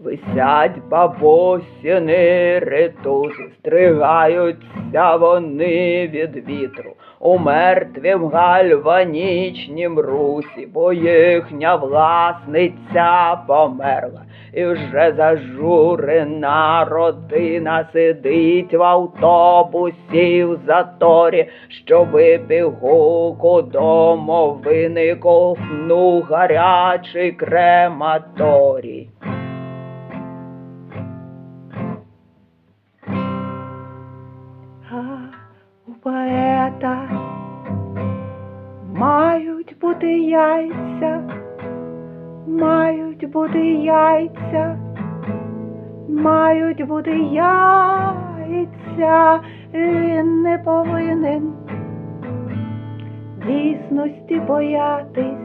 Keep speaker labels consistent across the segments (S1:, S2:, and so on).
S1: Висять бабусіни ритути, стригаються вони від вітру у мертвім гальванічнім русі, бо їхня власниця померла, і вже зажурена родина сидить в автобусі в заторі, щоби пігулку домовини ковтнув гарячий крематорій. Поета мають бути яйця, мають бути яйця, мають бути яйця, він не повинен дійсності боятись,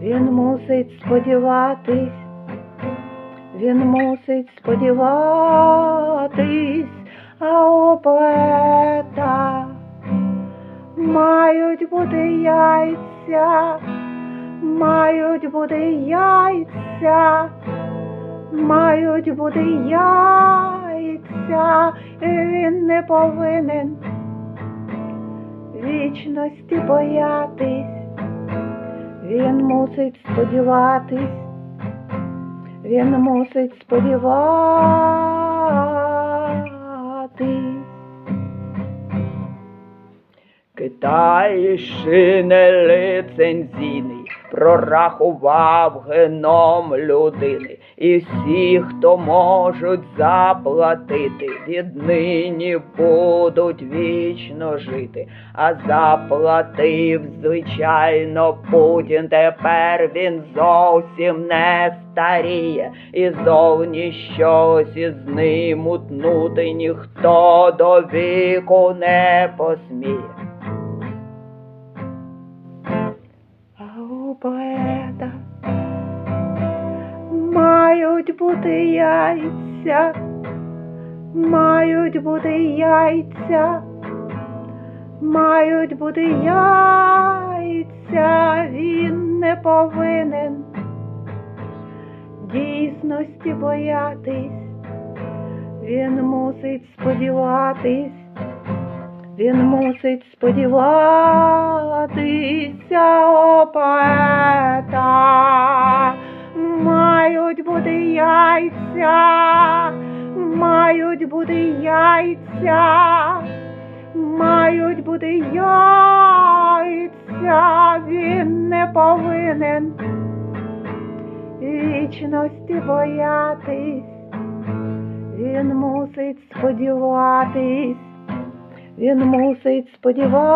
S1: він мусить сподіватись, він мусить сподіватись, у поета мають бути яйця, мають бути яйця, мають бути яйця, і він не повинен вічності боятись, він мусить сподіватись, він мусить сподіватись. Китай шине лицензійний, прорахував геном людини, і всі, хто можуть заплатити, віднині будуть вічно жити. А заплатив, звичайно, Путін, тепер він зовсім не старіє, і зовні щось із ним утнути ніхто до віку не посміє. Поета мають бути яйця, мають бути яйця, мають бути яйця, він не повинен дійсності боятись, він мусить сподіватись. Він мусить сподіватися, о поета. Мають бути яйця, мають бути яйця, мають бути яйця, він не повинен вічності боятись, він мусить сподіватись він мусить сподіватися.